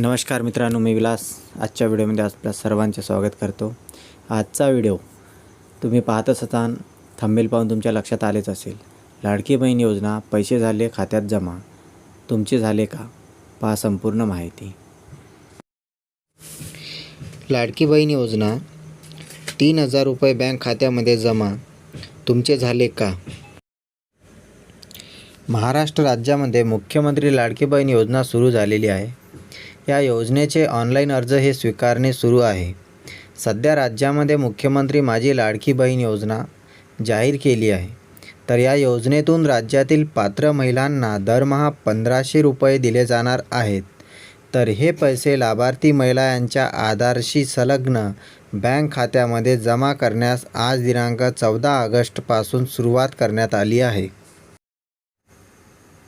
नमस्कार मित्रांनो मी विलास. आजच्या व्हिडिओमध्ये आपल्या सर्वांचे स्वागत करतो. आजचा व्हिडिओ तुम्ही पाहतच असताना थंबेल पाहून तुमच्या लक्षात आलेच असेल. लाडकी बहीण योजना पैसे झाले खात्यात जमा. तुमचे झाले का? पहा संपूर्ण माहिती. लाडकी बहीण योजना तीन हजार रुपये बँक खात्यामध्ये जमा. तुमचे झाले का? महाराष्ट्र राज्यामध्ये मुख्यमंत्री लाडकी बहीण योजना सुरू झालेली आहे. या योजनेचे ऑनलाईन अर्ज हे स्वीकारणे सुरू आहे. सध्या राज्यामध्ये मुख्यमंत्री माझी लाडकी बहीण योजना जाहीर केली आहे. तर या योजनेतून राज्यातील पात्र महिलांना दरमहा पंधराशे रुपये दिले जाणार आहेत. तर हे पैसे लाभार्थी महिला यांच्या आधारशी संलग्न बँक खात्यामध्ये जमा करण्यास आज दिनांक चौदा ऑगस्टपासून सुरुवात करण्यात आली आहे.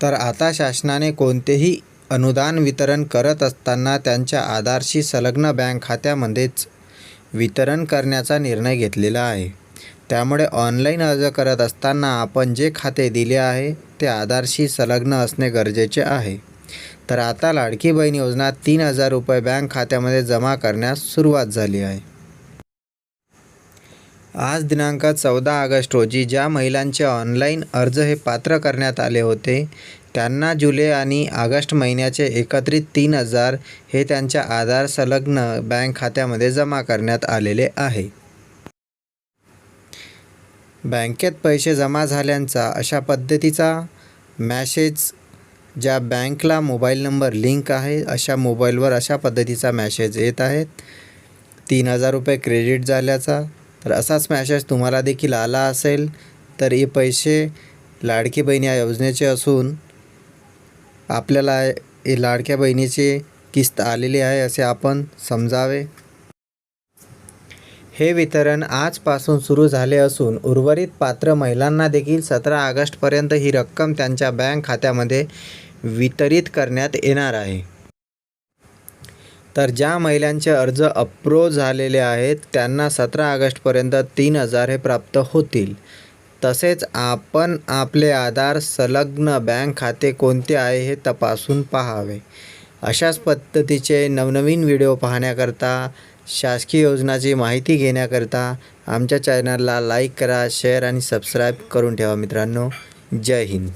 तर आता शासनाने कोणतेही अनुदान वितरण करत असताना त्यांच्या आधारशी संलग्न बँक खात्यामध्येच वितरण करण्याचा निर्णय घेतलेला आहे. त्यामुळे ऑनलाईन अर्ज करत असताना आपण जे खाते दिले आहे ते आधारशी संलग्न असणे गरजेचे आहे. तर आता लाडकी बहीण योजना तीन हजार रुपये बँक खात्यामध्ये जमा करण्यास सुरुवात झाली आहे. आज दिनांक चौदा ऑगस्ट रोजी ज्या महिलांचे ऑनलाईन अर्ज हे पात्र करण्यात आले होते त्यांना जुलै आणि ऑगस्ट महिन्याचे एकत्रित तीन हजार हे त्यांच्या आधार संलग्न बँक खात्यामध्ये जमा करण्यात आलेले आहे. बँकेत पैसे जमा झाल्यांचा अशा पद्धतीचा मॅसेज ज्या बँकला मोबाईल नंबर लिंक आहे अशा मोबाईलवर अशा पद्धतीचा मॅसेज येत आहेत तीन हजार रुपये क्रेडिट झाल्याचा. तर असाच मॅसेज तुम्हाला देखील आला असेल तर हे पैसे लाडकी बहीण या योजनेचे असून आपल्याला हे लाडक्या बहिणीचे किस्त आलेली आहे असे आपण समजावे? हे वितरण आजपासून सुरू झाले असून उर्वरित पात्र महिलांना देखील सतरा ऑगस्टपर्यंत ही रक्कम त्यांच्या बँक खात्यामध्ये वितरित करण्यात येणार आहे. तर ज्या महिलांचे अर्ज अप्रूव्ह झालेले आहेत त्यांना सतरा ऑगस्टपर्यंत तीन हजार हे प्राप्त होतील. तसेच आपण आपले आधार संलग्न बँक खाते कोणते आहे हे तपासून पाहावे. अशाच पद्धतीचे नवनवीन व्हिडिओ पाहण्याकरता शासकीय योजनाची माहिती घेण्याकरता आमच्या चॅनलला लाईक करा शेअर आणि सबस्क्राईब करून ठेवा मित्रांनो. जय हिंद.